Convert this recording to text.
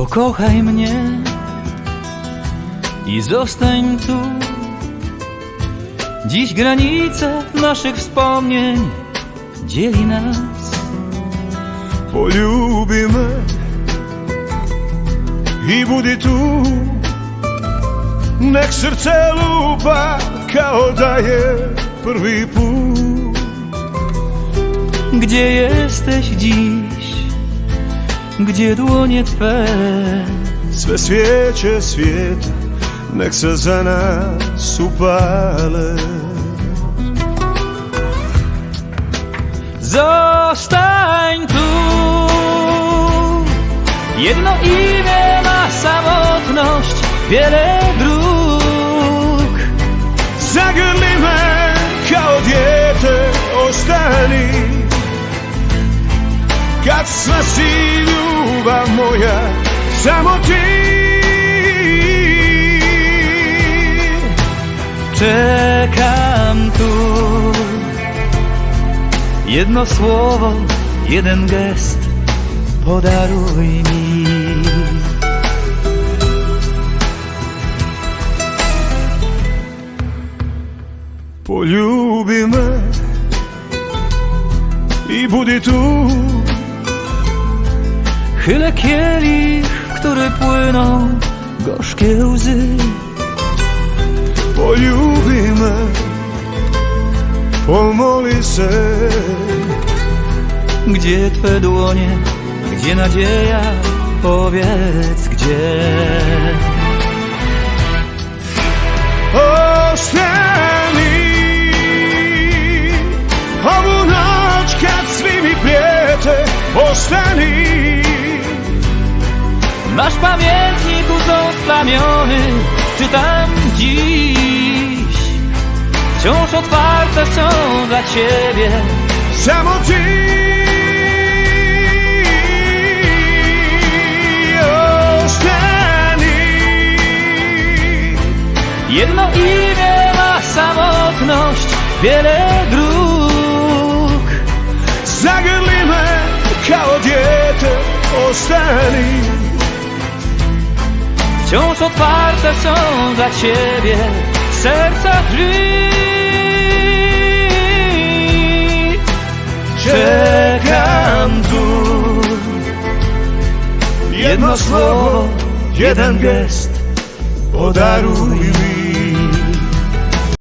Pokochaj mnie i zostań tu. Dziś granice naszych wspomnień dzieli nas. Poljubi me i budi tu Nek srce lupa kao da je prvi put Gdzie jesteś dziś? Gdzie dłonie Twe? Sve svijeće svijeta nek se za nas upale Zostań tu. Jedno imię ma samotność, wiele dróg. Zagrli me kao dijete ostani Kad sve si ljubav moja samo ti Czekam tu. Jedno słowo, jeden gest, podaruj mi. Poljubi me i budi tu Chylę kielich, w który płyną gorzkie łzy. Poljubi me Pomoli se Gdzie Twe dłonie, gdzie nadzieja, powiedz gdzie. Ostani Ovu noć kad svi mi prijete Ostani Nasz pamiętnik uzosplamiony, czytam dziś. Wciąż otwarte są dla Ciebie Samo Jedno imię ma samotność, wiele dróg. Zagrli me kao dijete Ostani Wciąż otwarte są dla Ciebie serca drzwi. Czekam tu. Jedno słowo, jeden gest Podaruj mi